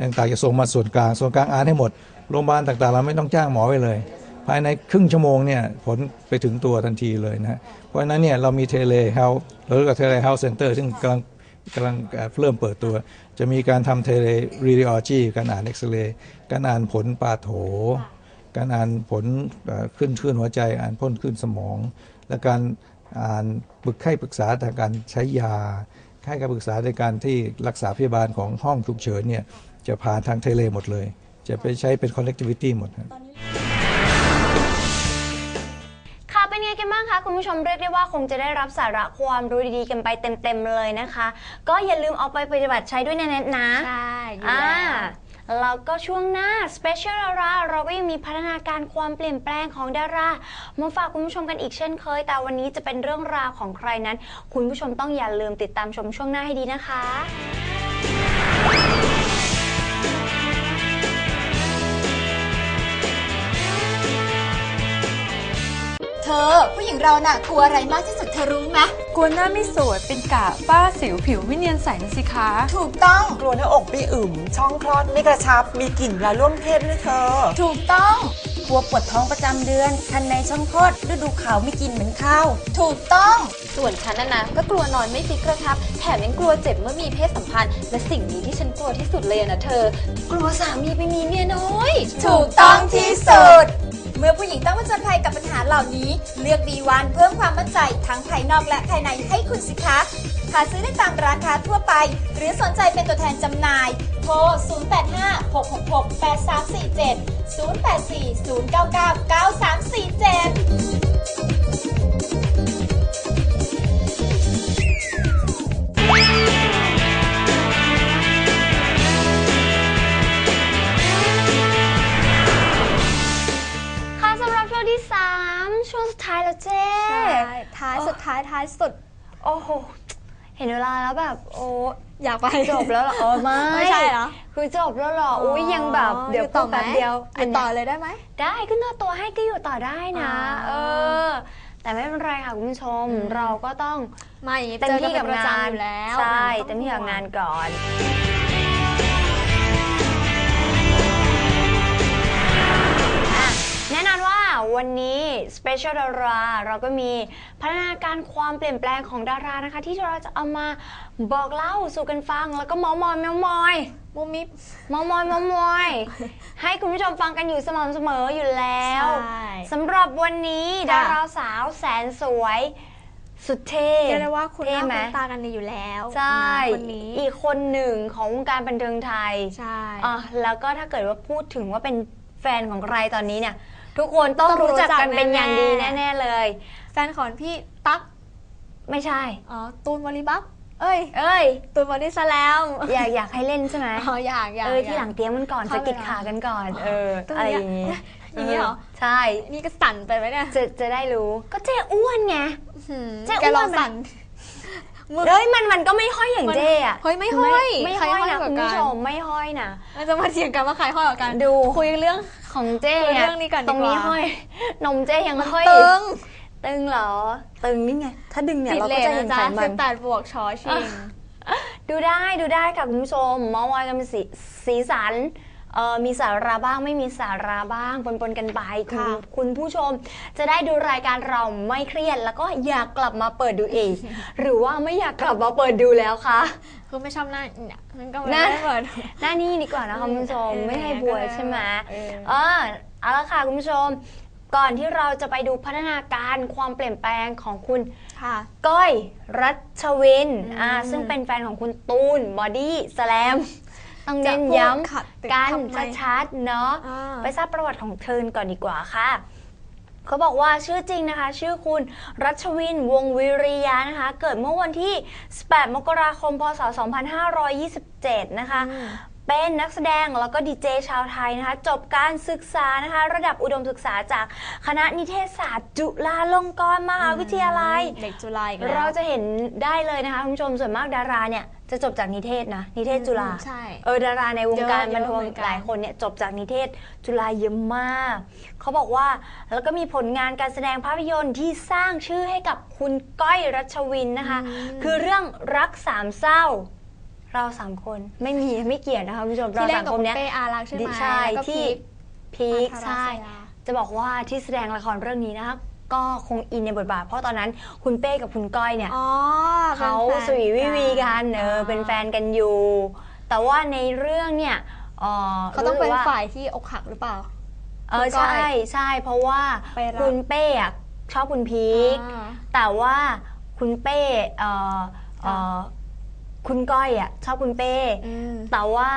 ต่างๆจะส่งมาส่วนกลาง ส่วนกลางอ่านให้หมด โรงพยาบาลต่างๆ เราไม่ต้องจ้างหมอไปเลย ภายในครึ่งชั่วโมงเนี่ยผลไปถึงตัวทันทีเลยนะ เพราะฉะนั้นเนี่ยเรามีเทเลเฮลท์หรือกับเทเลเฮลท์เซ็นเตอร์ซึ่งกำลังกำลังเริ่มเปิดตัว จะมีการทำเทเลรีดิโอจีการอ่านเอ็กซเรย์การอ่านผลปาโถ การอ่านผลขึ้นคลื่นหัวใจ อ่านพ่นขึ้นสมอง และการอ่านปรึกให้ปรึกษาทางการใช้ยาให้การปรึกษาในการที่รักษาพยาบาลของห้องฉุกเฉินเนี่ย จะผ่านทางเทเลหมดเลย จะไปใช้เป็น connectivity หมดครับ ค่ะเป็นไงกันบ้างคะคุณผู้ชมเรียกได้ว่าคงจะได้รับสาระความรู้ดีๆกันไปเต็มๆเลยนะคะ ก็อย่าลืมเอาไปปฏิบัติใช้ด้วยนะเน็ตนะใช่อยู่อ่าแล้ว แล้วก็ช่วงหน้า Special ดาราเราก็ยังมีพัฒนาการความเปลี่ยนแปลงของดารามาฝากคุณผู้ชมกันอีกเช่นเคย แต่วันนี้จะเป็นเรื่องราวของใครนั้น คุณผู้ชมต้องอย่าลืมติดตามชมช่วงหน้าให้ดีนะคะ เราน่ะกลัวอะไรมากที่สุดเธอรู้ไหมกลัวหน้าไม่สวยเป็นกะฝ้าสิวผิวไม่เนียนใสนะสิคะ ถูกต้อง กลัวหน้าอกไม่อึมช่องคลอดไม่กระชับ มีกลิ่นเวลาร่วมเพศด้วยเธอ ถูกต้องกลัวปวดท้องประจำเดือน คันในช่องคลอดฤดูขาวไม่กินเหมือนข้าว ถูกต้อง ส่วนฉันนะนะก็กลัวนอนไม่ฟิกกระชับ แถมยังกลัวเจ็บเมื่อมีเพศสัมพันธ์ และสิ่งนี้ที่ฉันกลัวที่สุดเลยอะนะเธอ กลัวสามีไปมีเมียน้อย ถูกต้องที่สุด เมื่อผู้หญิงต้องผจญภัยกับปัญหาเหล่านี้ เลือกดีวันเพิ่มความมั่นใจทั้งภายนอกและภายในให้คุณสิคะหาซื้อได้ตามร้านค้าทั่วไป หรือสนใจเป็นตัวแทนจำหน่าย โทร 0856668347 0840999347 ท้ายสุดท้ายท้ายสุด โอ้โห เห็นเวลาแล้วแบบ โอ้อยากไป จบแล้วเหรอเออไม่ไม่ใช่เหรอ คือจบแล้วเหรอ อุ้ยยังแบบ เดี๋ยวอพูดแป๊บเดียวอยู่ต่อเลยได้ไหม ได้ขึ้นหน้าตัวให้ก็อยู่ต่อได้นะอ๋อเออ แต่ไม่เป็นไรค่ะคุณผู้ชม เราก็ต้องมาอย่างนี้เต็มเจอที่กักับนเป็นประงานจำอยู่แล้วใช่นเต็มที่กับงานก่อนแน่นอนว่า วันนี้ Special Dara เราก็มีพัฒนาการความเปลี่ยนแปลงของดารานะคะ ที่เราจะเอามาบอกเล่าสู่กันฟัง แล้วก็เมามอยเมามอยมุมมิบเมามอยเมามอย ให้คุณผู้ชมฟังกันอยู่สม่ำเสมออยู่แล้วใช่ สำหรับวันนี้ค่ะ ดาราสาวแสนสวย สุดเท่เรียกได้ว่าคุณหเท่น้าไหมคุณตากันดีอยู่แล้วใช่คนนี้อีกคนหนึ่งของวงการบันเทิงไทย ใช่ อะแล้วก็ถ้าเกิดว่าพูดถึงว่าเป็นแฟนของใครตอนนี้เนี่ย ทุกคนต้องต้องรู้รู้จักจักกันเป็นอย่างดีแน่ๆแน่ๆเลย แฟนของพี่ตั๊กไม่ใช่ อ๋อ ตูนบริบักเอ้ย เอ้ย ตูนบริสแลมอยากอยากให้เล่นใช่ไหมอ๋ออยากอยากเอออยากที่หลังเตรียมมันก่อนเข้าสะกิดไปเหรอขากันก่อน เออต้องอะไรเนี่อยย่างนี้อย่างนี้เหรอ ใช่ นี่ก็สั่นไปไหมเนี่ย จะจะได้รู้ ก็เจ๊อ้วนไงหืมเจ๊แกลองอ้วนสั่นมือเอ้ยมันมันก็ไม่ห้อยอย่างเจ๊อะเฮ้ยไม่ห้อย ไม่ใครห้อยห้อยนะกว่าคุณกันผู้ชมไม่ห้อยนะเราจะมาเถียงกันว่าใครห้อยกว่ากัน ดูคุยเรื่อง ของเจ๊คุยไงเรื่องนี้ก่อนดีกว่า ตรงนี้ห้อย นมเจ๊ยังห้อย ตึง ตึงเหรอ ตึงนี่ไง ถ้าดึงเนี่ยติดเราเลก็ทจะเห็นะนจ๊ะไขมัสินบแปดบวกชอชิง ดูได้ดูได้ค่ะคุณผู้ชมเมาวอยกันเป็นสีสีสันเอ่อมีสาระบ้างไม่มีสาระบ้างปนๆกันไปคุณค่ะคุณผู้ชม จะได้ดูรายการเราไม่เครียด แล้วก็อยากกลับมาเปิดดูอีกหรือว่าไม่อยากกลับมาเปิดดูแล้วคะ คือไม่ชอบหน้าเนี่ยมันก็ไม่หน้า ได้เปิด หน้านี่ดีกว่านะคะคุณผู้ชมเออไม่ให้บวยใช่ไหมเออ เออเอาละค่ะคุณผู้ชม ก่อนที่เราจะไปดูพัฒนาการความเปลี่ยนแปลงของคุณ ค่ะ ก้อยรัชวินอืมอ่าซึ่งเป็นแฟนของคุณตูนบอดี้สแลมต้องเน้นจะพูดย้ขัดำกันทำไมชัดๆเนาะอ่า ไปทราบประวัติของเธอก่อนดีกว่าค่ะ เขาบอกว่าชื่อจริงนะคะ ชื่อคุณรัชวินวงวิริยานะคะ เกิดเมื่อวันที่ 18 มกราคม พศ 2527 นะคะ เป็นนักแสดงแล้วก็ดีเจชาวไทยนะคะจบการศึกษานะคะระดับอุดมศึกษาจากคณะนิเทศศาสตร์ จุฬาลงกรณ์มหาวิทยาลัย เด็กจุฬาอีกแล้วเราจะเห็นได้เลยนะคะคุณผู้ชมส่วนมากดาราเนี่ยจะจบจากนิเทศนะ นิเทศจุฬาอืมใช่เออดาราในวงการเยอะบันเทิงเยอะเหมือนกันหลายคนเนี่ยจบจากนิเทศจุฬาเยอะมาก เขาบอกว่าแล้วก็มีผลงานการแสดงภาพยนตร์ที่สร้างชื่อให้กับคุณก้อยรัชวินนะคะ คือเรื่องรักสามเศร้า เราสามคนไม่มีไม่เกี่ยวนะคะคุณผู้ชมที่เราเล่สานมกับคนคุณเนี้ยเป้อารักษ์ใช่ไหมใช่แล้วก็ที่พีค พีคอัครใช่ศยาจะบอกว่าที่แสดงละครเรื่องนี้นะคะก็คงอินในบทบาท เพราะตอนนั้นคุณเป้กับคุณก้อยเนี่ย อ๋อเขาป็นแฟนสวีวิวีกันเออเป็นแฟนกันอยู่ แต่ว่าในเรื่องเนี่ยเอ่อเขาต้องเป็นรู้สึกว่าฝ่ายที่อกหักหรือเปล่า เออคุณก้อยใช่ใช่เพราะว่าไปรักคุณเป้อะชอบคุณพีคอ่า แต่ว่าคุณเป้เอ่อเอ่อ คุณก้อยอะชอบคุณเป้อืม แต่ว่า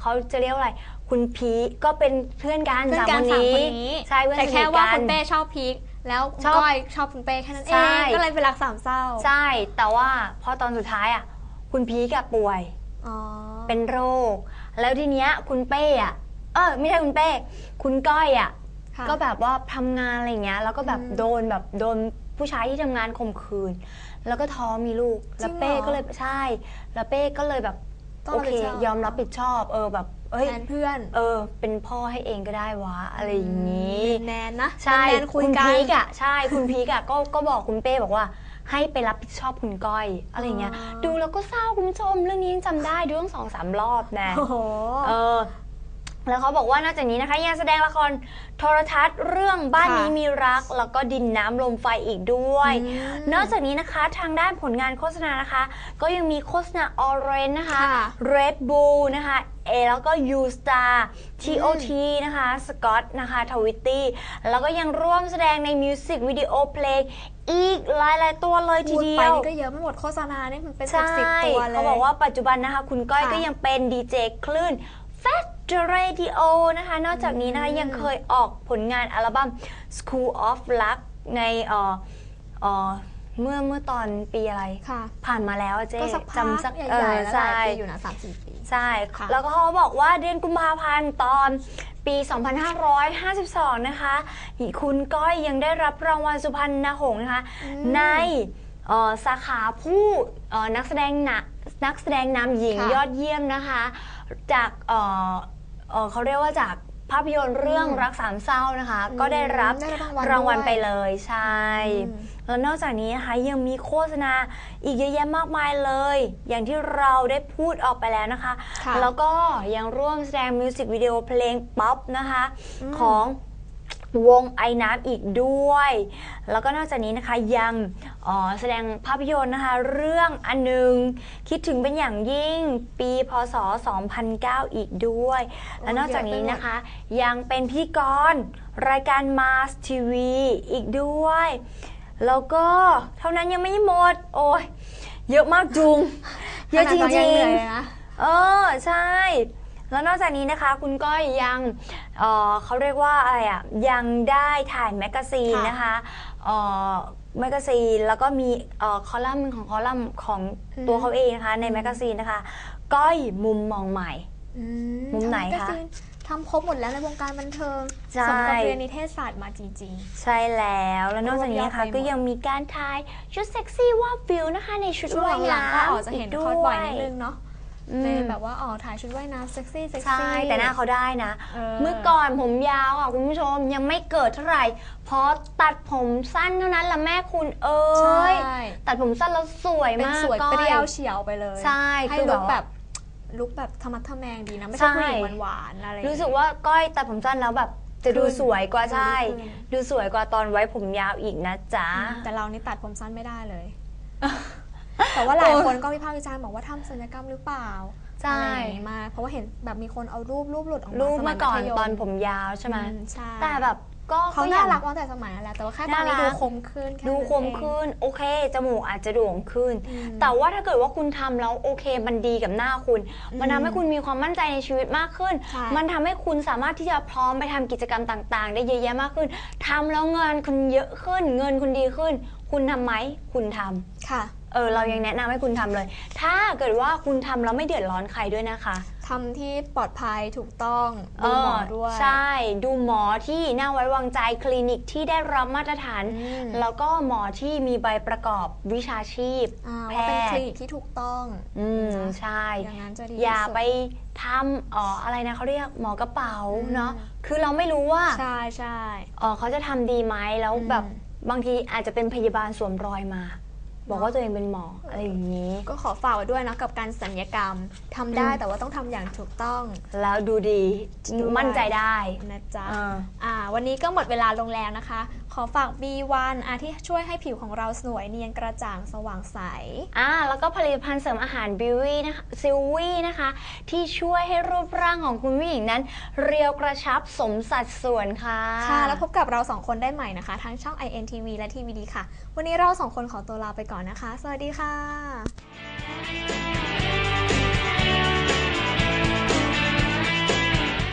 เขาจะเรียกว่าอะไร คุณพีคก็เป็นเพื่อนกันเพื่อนสามกันคนสามนี้คนนี้ใช่เพื่อนแต่สนิแค่ทว่ากัคุน ณเป้ชอบพีคแล้วชอบก้อยชอบคุณเป้แค่นั้นเอใช่ งก็เลยเป็นรักสามเศร้าใช่ แต่ว่าพอตอนสุดท้ายอะคุณพีคอะป่วย อ๋อเป็นโรค แล้วทีเนี้ยคุณเป้อะเออไม่ใช่คุณเป้ คุณก้อยอะค่ะ ก็แบบว่าทำงานอะไรเงี้ย แล้วก็แบบอืม โดนแบบโดนผู้ชายที่ทำงานข่มขืน แล้วก็ท้องมีลูก แล้วเป้จริงเหรอก็เลยใช่ แล้วเป้ก็เลยแบบต้องโอรับเค ผิดชอบ ยอมรับผิดชอบ เออแบบเอ้ยแทนเพื่อนเออ เป็นพ่อให้เองก็ได้วะอะไรอย่างนี้แนนนะใช่แนนคุยคุณกันพีกอะใช่คุณพีกอะก็ก็บอกคุณเป้บอกว่า ให้ไปรับผิดชอบคุณก้อยอะไรอย่างเงี้ย อ๋อ ดูแล้วก็เศร้าคุณผู้ชมเรื่องนี้ยังจำได้ดูตั้งสองสามรอบนะ โอ้โห เออ แล้วเขาบอกว่านอกจากนี้นะคะยังแสดงละครโทรทัศน์เรื่องบ้านค่ะนี้มีรัก แล้วก็ดินน้ำลมไฟอีกด้วย อืมนอกจากนี้นะคะทางด้านผลงานโฆษณานะคะ ก็ยังมีโฆษณาออเรนนะคะ ค่ะ Red Bull นะคะเอแล้วก็ U Star TOT นะคะสกอตนะคะทวิตตี้แล้วก็ยังร่วมแสดงในมิวสิกวิดีโอเพลงอีกหลาย ๆ ตัวเลยทีพูดเดีไปยว นี่ก็เยอะไม่หมดโฆษณาเนี่ยมันเป็นสิใช่บสิบตัวเลย เขาบอกว่าปัจจุบันนะคะ คุณก้อยค่ะก็ยังเป็นดีเจคลื่น Fat Radio นะคะ นอกจากนี้นะคะยังเคยออกผลงานอัลบั้ม School of Luck ในเอ่อเอ่อเมื่อเมื่อตอนปีอะไร ค่ะ ผ่านมาแล้วอะเจ๊ก็สักพักจำสักใหญ่เอๆอแล้วหใช่ลายปีอยู่นะสามสี่ปี ใช่ ค่ะ แล้วก็เขาบอกว่าเดือนกุมภาพันธ์ตอนปี 2552 นะคะคุณก้อยยังได้รับรางวัลสุพรรณหงส์นะคะ ในเอ่อสาขาผู้เอ่อนักแสดงหนะนักแสดงนำหญิงค่ะ ยอดเยี่ยมนะคะ จากเอ่อ เอ่อเขาเรียกว่าจากภาพยนตร์เรื่องรักสามเศร้านะคะ ก็ได้รับได้รับรางวัลรางวัลด้วยไปเลยใช่อืม แล้วนอกจากนี้นะคะยังมีโฆษณาอีกเยอะแยะมากมายเลย อย่างที่เราได้พูดออกไปแล้วนะคะ ค่ะ แล้วก็ยังร่วมแสดงมิวสิกวิดีโอเพลงป๊อปนะคะอืมของ วงไอนัทอีกด้วย แล้วก็นอกจากนี้นะคะยังเอ่อแสดงภาพยนตร์นะคะ เรื่องอันหนึงคิดถึงเป็นอย่างยิ่งปีพศ 2009 อีกด้วย และนอกจากนี้นะคะ ยังเป็นพิธีกรรายการ Mars TV อีกด้วย แล้วก็เท่านั้นยังไม่หมด โอ้ยเยอะมากจุง เยอะจขนาดรินั้นงยังเหนื่อยๆเลยนะเออ ใช่ แล้วนอกจากนี้นะคะคุณก้อยยังเอ่อเขาเรียกว่าอะไรอะยังได้ถ่ายแมกกาซีนค่ะ นะคะเอ่อแมกกาซีนแล้วก็มีเอ่อคอลัมน์ของคอลัมน์ของตัวเขาเองนะคะในแมกกาซีนนะคะ ก้อยมุมมองใหม่ อืมุมไหนทำแกคะซีทำครบหมดแล้วในวงการบันเทิงใช่ สมกับเรียนนิเทศศาสตร์มาจริง ใช่แล้วแล้วนอกจากนี้นะคะรวบยอดไปหมด ก็ยังมีการถ่ายชุดเซ็กซี่ว่าฟิลนะคะ ในชุดๆช่วว่างยหลังน้ำก็ออกจะเห็นด้คอวสบ่อยนิดนึงเนาะ อืม ในแบบว่าอ๋อถ่ายชุดว่ายน้ำเซ็กซี่เซ็กใช่ซี่แต่หน้าเขาได้นะ เออ เมื่อก่อนผมยาวอะ คุณผู้ชมยังไม่เกิดเท่าไหร่พอตัดผมสั้นเท่านั้นละแม่คุณเอ้ใช่ย ตัดผมสั้นแล้วสวยเป็นมากสวยก้อ เปรี้ยวเฉียวไปเลยใช่ให้คือลุคแบแบบบลุคแบบธรรมะทะแมงดีนะ ไม่ใช่ใช่ ผู้หญิงหวานๆอะไรอย่างรู้เงี้ยสึกว่าก้อยตัดผมสั้นแล้วแบบ จะดูขึ้นสวยกว่าใช่ ดูดีขึ้น ดูสวยกว่าตอนไว้ผมยาวอีกนะจ๊ะ แต่เรานี่ตัดผมสั้นไม่ได้เลย แต่ว่าหลายคนก็วิพากษ์วิจารณ์บอกว่าทำศัลยกรรมหรือเปล่าใช่อะไรอย่างงี้มาเพราะว่าเห็นแบบมีคนเอารูปรูปหลุดออกมารูปสยเมื่อก่อนธยตอนผมยาวใช่ไหมอืใช่แต่แบบก็เขาก็น่ายังรักตั้งแต่สมัยนั้นแหละแต่ว่าแค่ตอนนี้น่ารัดูกคมขึ้นแดูคมเองขึ้น โอเค จมูกอาจจะโด่งขึ้นอืมแต่ว่าถ้าเกิดว่าคุณทำแล้วโอเค มันดีกับหน้าคุณ มันทำให้คุณมีความมั่นใจในชีวิตมากขึ้นใช่มันทำให้คุณสามารถที่จะพร้อมไปทำกิจกรรมต่าง ๆ ได้เยอะแยะมากขึ้นทำแล้วเงินคุณเยอะขึ้น เงินคุณดีขึ้น คุณทำไหม คุณทำค่ะ เออเรายังแนะนำให้คุณทำเลย ถ้าเกิดว่าคุณทำแล้วไม่เดือดร้อนใครด้วยนะคะ ทำที่ปลอดภัยถูกต้องเอดูหมออด้วย ใช่ ดูหมอที่น่าไว้วางใจคลินิกที่ได้รับมาตรฐาน อืม แล้วก็หมอที่มีใบประกอบวิชาชีพ อ่าแพว่าเป็นทคลิย์นิกที่ถูกต้อง อืมนะใช่ อย่างนั้นจะดีอย่าที่สุด ไปทำเอ่ออะไรนะเขาเรียกหมอกระเป๋าอืม เนาะคือเราไม่รู้ว่าใช่ใช่ เอ่อเขาจะทำดีไหมแล้วอืม แบบบางทีอาจจะเป็นพยาบาลสวมรอยมา บอกว่าตัวเองเป็นหมออะไรอย่างนี้ ก็ขอฝากไว้ด้วยนะกับการสัญญกรรมทำได้แต่ว่าต้องทำอย่างถูกต้อง แล้วดูดีด้วยมั่นใจได้ นะจ๊ะอ่า อ่า วันนี้ก็หมดเวลาลงแล้วนะคะ ขอฝาก B1 อะที่ช่วยให้ผิวของเราสวยเนียนกระจ่างสว่างใส อ่าแล้วก็ผลิตภัณฑ์เสริมอาหารบิววี่นะคะซิลวี่นะคะ ที่ช่วยให้รูปร่างของคุณผู้หญิงนั้น เรียวกระชับสมสัดส่วนค่ะค่ะ แล้วพบกับเราสองคนได้ใหม่นะคะ ทั้งช่อง INTV และ TVD ค่ะ วันนี้เราสองคนขอตัวลาไปก่อนนะคะ สวัสดีค่ะ